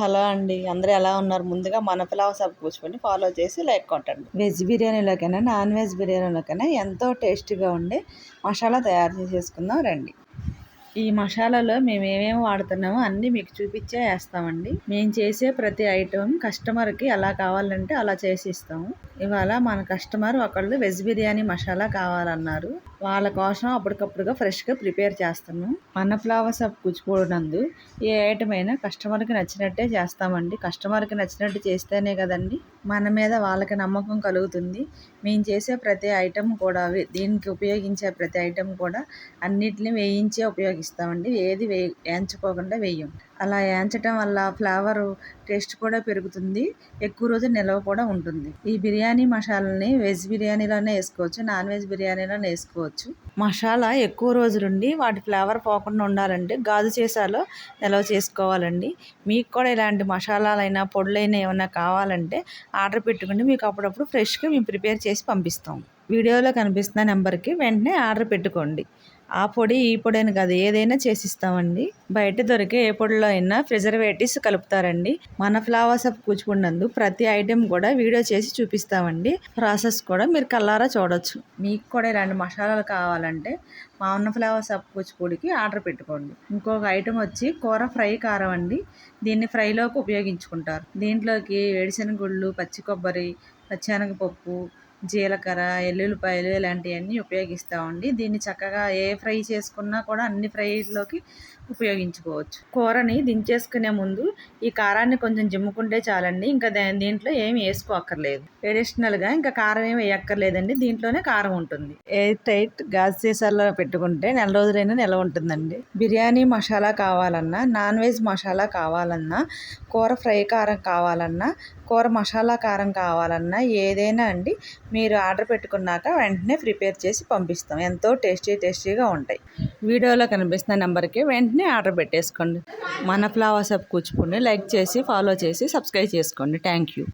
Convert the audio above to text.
Hello అండి. అందరూ ఎలా ఉన్నారు? ముందుగా మన పిలావ్ సబ్ కూర్చొని ఫాలో చేసి లైక్ కొట్టండి. వెజ్ బిర్యానీలోకైనా నాన్ వెజ్ బిర్యానీలోకైనా ఎంతో టేస్టీగా ఉండే మసాలా తయారు చేసేసుకుందాం రండి. ఈ మసాలాలో మేము ఏమేమి వాడుతున్నామో అన్నీ మీకు చూపించే వేస్తామండి. మేము చేసే ప్రతి ఐటెం కస్టమర్కి ఎలా కావాలంటే అలా చేసి ఇస్తాము. ఇవాళ మన కస్టమర్ ఒకళ్ళు వెజ్ బిర్యానీ మసాలా కావాలన్నారు. వాళ్ళ కోసం అప్పటికప్పుడుగా ఫ్రెష్గా ప్రిపేర్ చేస్తాము. మన ఫ్లవర్స్ ఆఫ్ కూచిపోనందు ఏ ఐటమ్ అయినా కస్టమర్కి నచ్చినట్టే చేస్తామండి. కస్టమర్కి నచ్చినట్టు చేస్తేనే కదండి. మన మీద వాళ్ళకి నమ్మకం కలుగుతుంది. మేము చేసే ప్రతి ఐటెం కూడా దీనికి ఉపయోగించే ప్రతి ఐటెం కూడా అన్నిటిని వేయించే ఉపయోగిస్తామండి. ఏది వే వేయించుకోకుండా వేయం. అలా వేయించటం వల్ల ఫ్లేవరు టేస్ట్ కూడా పెరుగుతుంది. ఎక్కువ రోజు నిల్వ కూడా ఉంటుంది. ఈ బిర్యానీ మసాలాని వెజ్ బిర్యానీలోనే వేసుకోవచ్చు నాన్ వెజ్ బిర్యానీలోనే వేసుకోవచ్చు. మసాలా ఎక్కువ రోజులుండి వాటి ఫ్లేవర్ పోకుండా ఉండాలంటే గాజు చేసాలో నిల్వ చేసుకోవాలండి. మీకు కూడా ఇలాంటి మసాలాలైనా పొడులైనా ఏమైనా కావాలంటే ఆర్డర్ పెట్టుకుని మీకు అప్పుడప్పుడు ఫ్రెష్గా మేము ప్రిపేర్ చేసి పంపిస్తాం. వీడియోలో కనిపిస్తున్న నెంబర్కి వెంటనే ఆర్డర్ పెట్టుకోండి. ఆ పొడి ఈ పొడి అని కాదు ఏదైనా చేసిస్తామండి. బయట దొరికే ఏ పొడిలో అయినా ప్రిజర్వేటివ్స్ కలుపుతారండి. మన ఫ్లవర్స్ ఆఫ్ కూచిపూడినందు ప్రతి ఐటెం కూడా వీడియో చేసి చూపిస్తామండి. ప్రాసెస్ కూడా మీరు కల్లారా చూడొచ్చు. మీకు కూడా ఇలాంటి మసాలాలు కావాలంటే మా ఉన్న ఫ్లవర్స్ ఆఫ్ కూచిపూడికి ఆర్డర్ పెట్టుకోండి. ఇంకొక ఐటెం వచ్చి కూర ఫ్రై కారం అండి. దీన్ని ఫ్రైలోకి ఉపయోగించుకుంటారు. దీంట్లోకి వేడిశనగుళ్ళు పచ్చి కొబ్బరి పచ్చెనగపప్పు జీలకర్ర ఎల్లుల్లిపాయలు ఇలాంటివన్నీ ఉపయోగిస్తామండి దీన్ని చక్కగా ఏ ఫ్రై చేసుకున్నా కూడా అన్ని ఫ్రైలోకి ఉపయోగించుకోవచ్చు. కూరని దించేసుకునే ముందు ఈ కారాన్ని కొంచెం జిమ్ముకుంటే చాలండి. ఇంకా దీంట్లో ఏమి వేసుకోక్కర్లేదు. ఎడిషనల్గా ఇంకా కారం ఏమి వేయక్కర్లేదండి. దీంట్లోనే కారం ఉంటుంది. ఎయిర్ టైట్ గ్యాస్ సీసాల్లో పెట్టుకుంటే నెల రోజులైనా నిల్వ ఉంటుందండి. బిర్యానీ మసాలా కావాలన్నా నాన్ వెజ్ మసాలా కావాలన్నా కూర ఫ్రై కారం కావాలన్నా కూర మసాలా కారం కావాలన్నా ఏదైనా అండి మీరు ఆర్డర్ పెట్టుకున్నాక వెంటనే ప్రిపేర్ చేసి పంపిస్తాం. ఎంతో టేస్టీ టేస్టీగా ఉంటాయి. వీడియోలో కనిపిస్తున్న నెంబర్కి వెంటనే ఆర్డర్ పెట్టేసుకోండి. మన ఫ్లవర్స్ అప్ కూచిపూడిని లైక్ చేసి ఫాలో చేసి సబ్స్క్రైబ్ చేసుకోండి. Thank you.